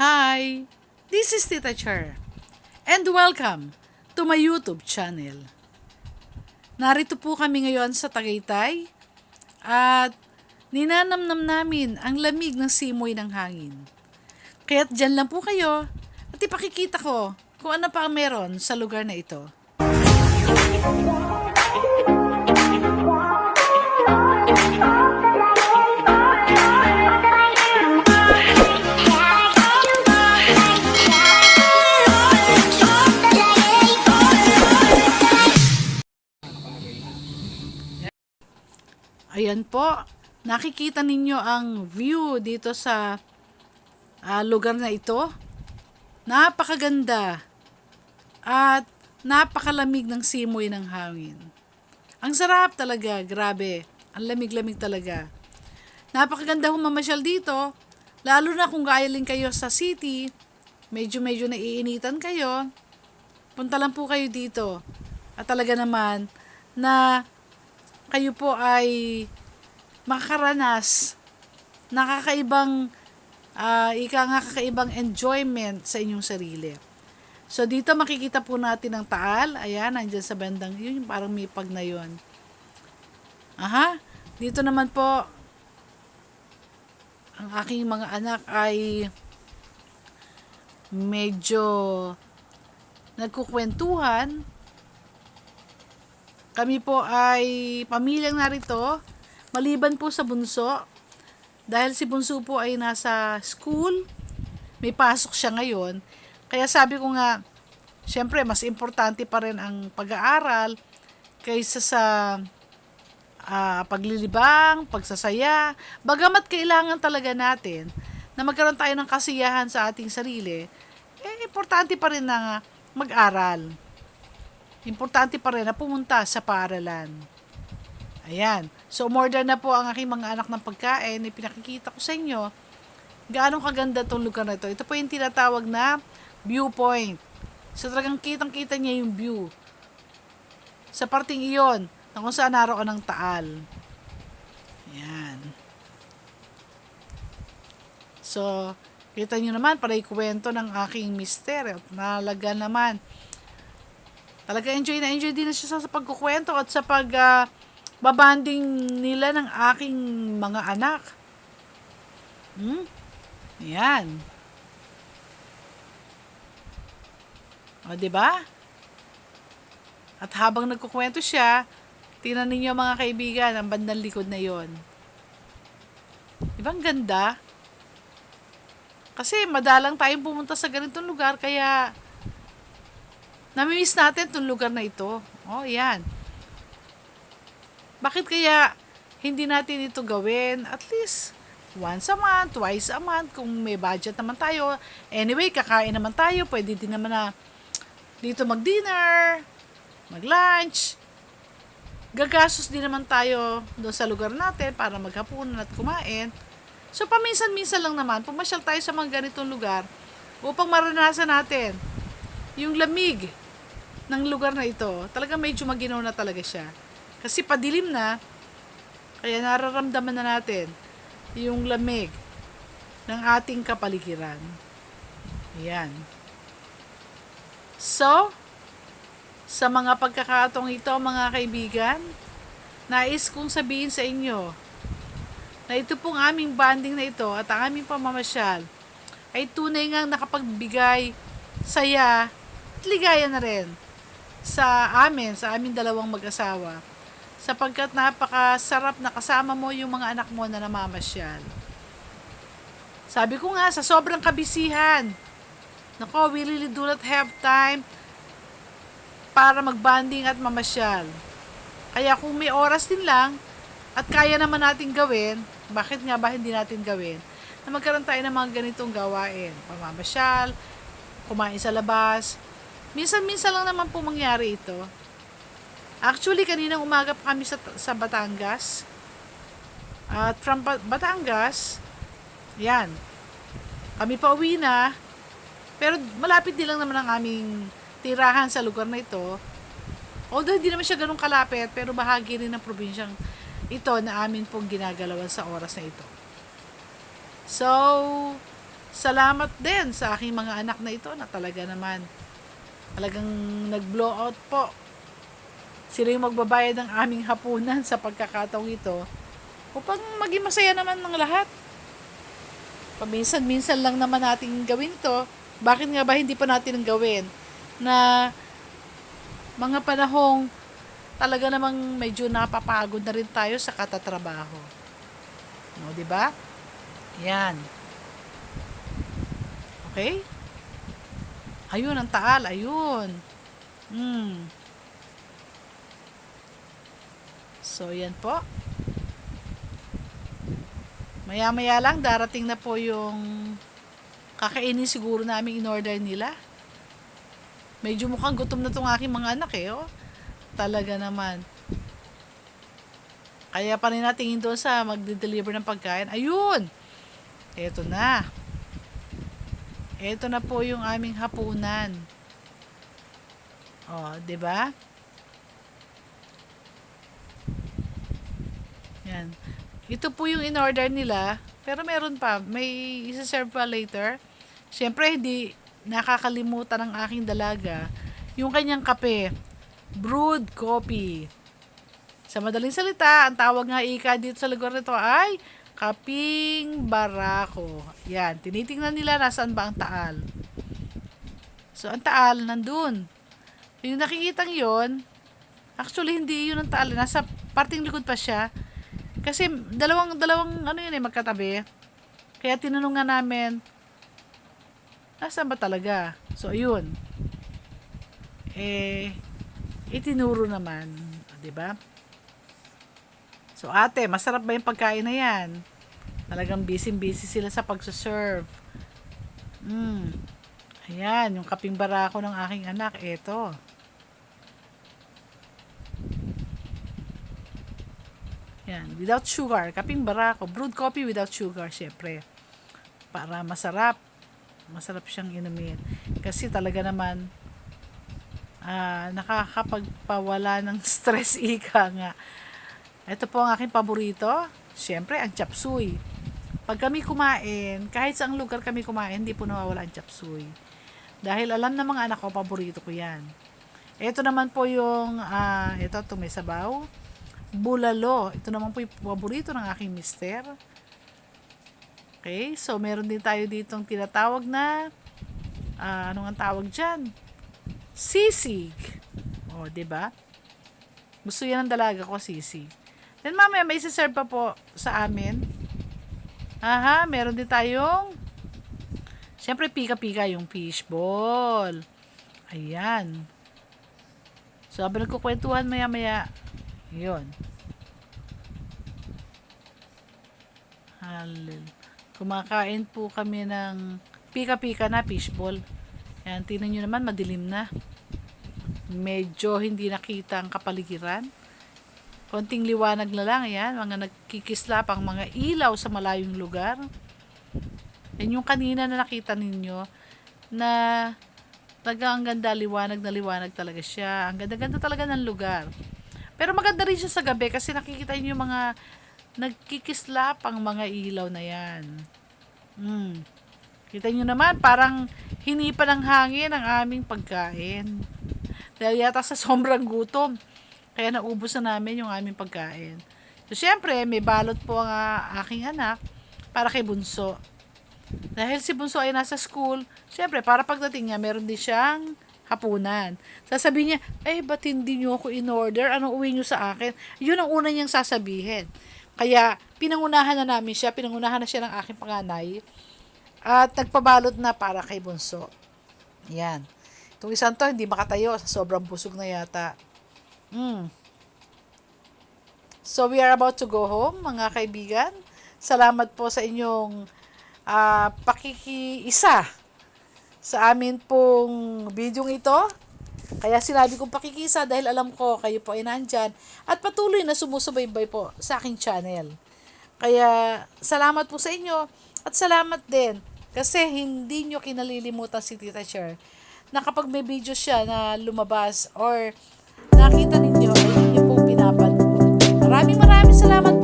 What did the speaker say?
Hi, this is Tita Char, and welcome to my YouTube channel. Narito po kami ngayon sa Tagaytay at ninanamnam namin ang lamig ng simoy ng hangin. Kaya't dyan lang po kayo at ipakikita ko kung ano pa meron sa lugar na ito. Ayan po, nakikita ninyo ang view dito sa ah, lugar na ito. Napakaganda at napakalamig ng simoy ng hangin. Ang sarap talaga, grabe. Ang lamig-lamig talaga. Napakaganda humamasyal dito, lalo na kung galing kayo sa city, medyo-medyo naiinitan kayo, punta lang po kayo dito. At talaga naman na kayo po ay makakaranas nakakaibang ah, ika nga kakaibang enjoyment sa inyong sarili. So dito makikita po natin ang taal. Ayan, nandiyan sa bandang yun, parang may pag na yun. Aha, dito naman po ang aking mga anak ay medyo nagkukwentuhan kami po ay pamilyang narito, maliban po sa bunso. Dahil si bunso po ay nasa school, may pasok siya ngayon. Kaya sabi ko nga, syempre mas importante pa rin ang pag-aaral kaysa sa ah, paglilibang, pagsasaya. Bagamat kailangan talaga natin na magkaroon tayo ng kasiyahan sa ating sarili, eh importante pa rin na mag-aral importante pa rin na pumunta sa paaralan. Ayan. So, umorder na po ang aking mga anak ng pagkain. Ipinakikita ko sa inyo gaano kaganda itong lugar na ito. Ito po yung tinatawag na viewpoint. So, talagang kitang-kita niya yung view. Sa parting iyon, na kung saan naroon ang taal. Ayan. So, kita nyo naman, para ikwento ng aking mister. At nalaga naman Talaga enjoy na enjoy din na siya sa pagkukwento at sa pag uh, babanding nila ng aking mga anak. Hmm? Yan. O, di ba? At habang nagkukwento siya, tingnan ninyo mga kaibigan, ang bandang likod na yon. Di ba ang ganda? Kasi madalang tayong pumunta sa ganitong lugar, kaya Namimiss natin itong lugar na ito. Oh, yan. Bakit kaya hindi natin ito gawin? At least once a month, twice a month, kung may budget naman tayo. Anyway, kakain naman tayo. Pwede din naman na dito mag-dinner, mag-lunch. Gagastos din naman tayo doon sa lugar natin para maghapunan at kumain. So, paminsan-minsan lang naman, pumasyal tayo sa mga ganitong lugar upang maranasan natin yung lamig ng lugar na ito, talaga medyo maginaw na talaga siya. Kasi padilim na, kaya nararamdaman na natin yung lamig ng ating kapaligiran. Yan. So, sa mga pagkakatong ito, mga kaibigan, nais kong sabihin sa inyo na ito pong aming banding na ito at ang aming pamamasyal ay tunay ngang nakapagbigay saya ligaya na rin sa amin, sa aming dalawang mag-asawa. Sapagkat napakasarap na kasama mo yung mga anak mo na namamasyal. Sabi ko nga, sa sobrang kabisihan, nako, we really do not have time para magbanding at mamasyal. Kaya kung may oras din lang, at kaya naman natin gawin, bakit nga ba hindi natin gawin? Na magkaroon tayo ng mga ganitong gawain. Pamamasyal, kumain sa labas, Minsan-minsan lang naman po mangyari ito. Actually, kaninang umaga pa kami sa, sa Batangas. At from Batangas, yan. Kami pa uwi na. Pero malapit din lang naman ang aming tirahan sa lugar na ito. Although hindi naman siya ganun kalapit, pero bahagi rin ng probinsyang ito na amin pong ginagalawan sa oras na ito. So, salamat din sa aking mga anak na ito na talaga naman talagang nag-blow out po. Sila yung magbabayad ng aming hapunan sa pagkakataong ito upang maging masaya naman ng lahat. Paminsan-minsan lang naman natin gawin to. Bakit nga ba hindi pa natin gawin? Na mga panahong talaga namang medyo napapagod na rin tayo sa katatrabaho. No, di ba? Yan. Okay? Ayun, ang taal. Ayun. Hmm. So, yan po. Maya-maya lang, darating na po yung kakainin siguro namin in order nila. Medyo mukhang gutom na tong aking mga anak eh, oh. Talaga naman. Kaya pa rin natingin doon sa magde-deliver ng pagkain. Ayun! Eto na. Eto na po yung aming hapunan. Oh, 'di ba? Yan. Ito po yung in-order nila, pero meron pa, may isa-serve pa later. Siyempre, hindi nakakalimutan ng aking dalaga yung kanyang kape. Brewed coffee. Sa madaling salita, ang tawag nga ika dito sa lugar nito ay kaping barako. Yan, tinitingnan nila nasaan ba ang taal. So, ang taal, nandun. Yung nakikitang yon actually, hindi yun ang taal. Nasa parting likod pa siya. Kasi, dalawang, dalawang, ano yun eh, magkatabi. Kaya tinanong nga namin, nasaan ba talaga? So, ayun. Eh, itinuro naman. ba? So, ate, masarap ba yung pagkain na yan? Talagang busy-busy sila sa pagsaserve. Mm. Ayan, yung kaping barako ng aking anak, eto. Yan, without sugar, kaping barako, brewed coffee without sugar, syempre. Para masarap. Masarap siyang inumin. Kasi talaga naman, ah, nakakapagpawala ng stress ika nga. Ito po ang aking paborito. Siyempre, ang chapsuy. Pag kami kumain, kahit saang lugar kami kumain, hindi po nawawala ang chapsuy. Dahil alam ng mga anak ko, paborito ko yan. Ito naman po yung, ah, ito, ito may sabaw. Bulalo. Ito naman po yung paborito ng aking mister. Okay, so meron din tayo ditong tinatawag na, ah, ano ang tawag dyan? Sisig. Oh, 'di ba? Gusto yan ng dalaga ko, sisig. Then mamaya may isa-serve pa po sa amin. Aha, meron din tayong Siyempre, pika-pika yung fishball. Ayan. So, habang nagkukwentuhan maya-maya, yun. Halil. Kumakain po kami ng pika-pika na fishball. Ayan, tingnan nyo naman, madilim na. Medyo hindi nakita ang kapaligiran. Konting liwanag na lang, ayan, mga nagkikislap ang mga ilaw sa malayong lugar. Yan yung kanina na nakita ninyo na taga ang ganda, liwanag na liwanag talaga siya. Ang ganda-ganda talaga ng lugar. Pero maganda rin siya sa gabi kasi nakikita niyo mga nagkikislap ang mga ilaw na yan. Hmm. Kita niyo naman, parang hinipa ng hangin ang aming pagkain. Dahil yata sa sobrang gutom. Kaya naubos na namin yung aming pagkain. So, syempre, may balot po ang ah, aking anak para kay Bunso. Dahil si Bunso ay nasa school, syempre, para pagdating niya, meron din siyang hapunan. Sasabihin niya, eh, ba't hindi niyo ako in-order? Anong uwi niyo sa akin? Yun ang una niyang sasabihin. Kaya, pinangunahan na namin siya, pinangunahan na siya ng aking panganay, at nagpabalot na para kay Bunso. Yan. Itong isang to, hindi makatayo. Sobrang busog na yata. Mm. So, we are about to go home, mga kaibigan. Salamat po sa inyong uh, pakikiisa sa amin pong video ito. Kaya sinabi kong pakikisa dahil alam ko kayo po ay nandyan at patuloy na sumusubaybay po sa aking channel. Kaya salamat po sa inyo at salamat din kasi hindi nyo kinalilimutan si Tita Cher na kapag may video siya na lumabas or nakita ninyo ay inyo pong pinapanood. Maraming maraming salamat